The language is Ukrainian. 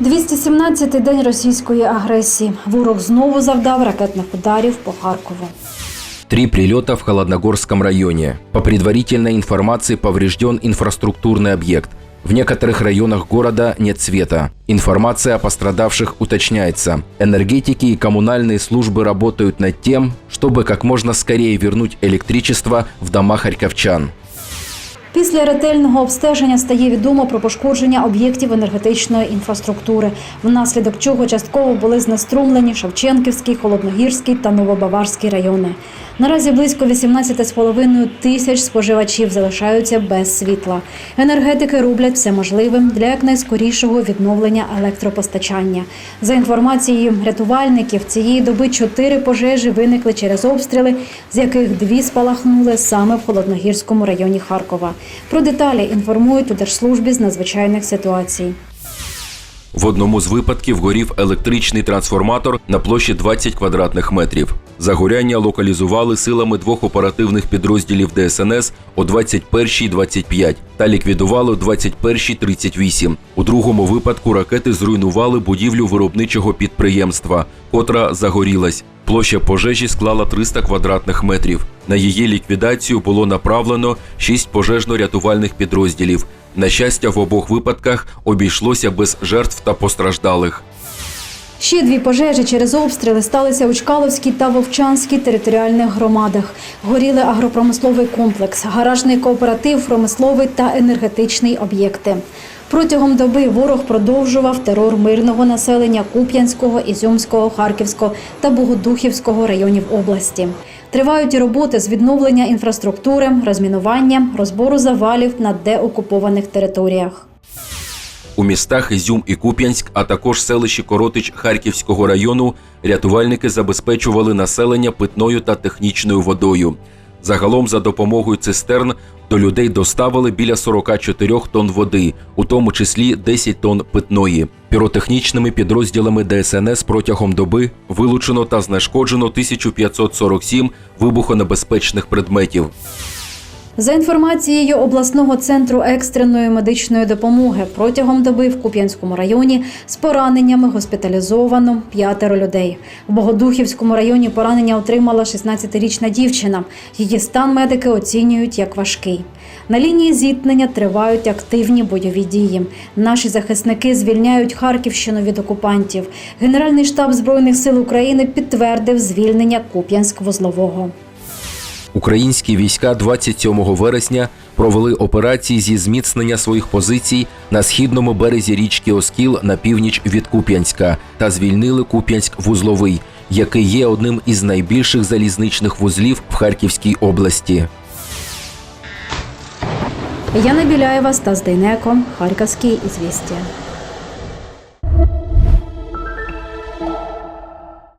217-й день російської агресії. Ворог знову завдав ракетних ударів по Харкову. Три прилета в Холодногорском районе. По предварительной информации поврежден инфраструктурный объект. В некоторых районах города нет света. Информация о пострадавших уточняется. Энергетики и коммунальные службы работают над тем, чтобы как можно скорее вернуть электричество в дома харьковчан. Після ретельного обстеження стає відомо про пошкодження об'єктів енергетичної інфраструктури, внаслідок чого частково були знеструмлені Шевченківський, Холодногірський та Новобаварський райони. Наразі близько 18,5 тисяч споживачів залишаються без світла. Енергетики роблять все можливим для якнайскорішого відновлення електропостачання. За інформацією рятувальників, цієї доби чотири пожежі виникли через обстріли, з яких дві спалахнули саме в Холодногірському районі Харкова. Про деталі інформують у Держслужбі з надзвичайних ситуацій. В одному з випадків горів електричний трансформатор на площі 20 квадратних метрів. Загоряння локалізували силами двох оперативних підрозділів ДСНС о 21.25 та ліквідували о 21.38. У другому випадку ракети зруйнували будівлю виробничого підприємства, котра загорілась. Площа пожежі склала 300 квадратних метрів. На її ліквідацію було направлено 6 пожежно-рятувальних підрозділів. На щастя, в обох випадках обійшлося без жертв та постраждалих. Ще дві пожежі через обстріли сталися у Чкаловській та Вовчанській територіальних громадах. Горіли агропромисловий комплекс, гаражний кооператив, промисловий та енергетичний об'єкти. Протягом доби ворог продовжував терор мирного населення Куп'янського, Ізюмського, Харківського та Богодухівського районів області. Тривають і роботи з відновлення інфраструктури, розмінування, розбору завалів на деокупованих територіях. У містах Ізюм і Куп'янськ, а також селищі Коротич Харківського району, рятувальники забезпечували населення питною та технічною водою. Загалом, за допомогою цистерн, до людей доставили біля 44 тонн води, у тому числі 10 тонн питної. Піротехнічними підрозділами ДСНС протягом доби вилучено та знешкоджено 1547 вибухонебезпечних предметів. За інформацією обласного центру екстреної медичної допомоги, протягом доби в Куп'янському районі з пораненнями госпіталізовано п'ятеро людей. В Богодухівському районі поранення отримала 16-річна дівчина. Її стан медики оцінюють як важкий. На лінії зіткнення тривають активні бойові дії. Наші захисники звільняють Харківщину від окупантів. Генеральний штаб збройних сил України підтвердив звільнення Куп'янськ-Вузлового. Українські війська 27 вересня провели операції зі зміцнення своїх позицій на східному березі річки Оскіл на північ від Куп'янська та звільнили Куп'янськ-Вузловий, який є одним із найбільших залізничних вузлів в Харківській області. Яна Біляєва, Стас Дейнеко, Харківські ізвістія.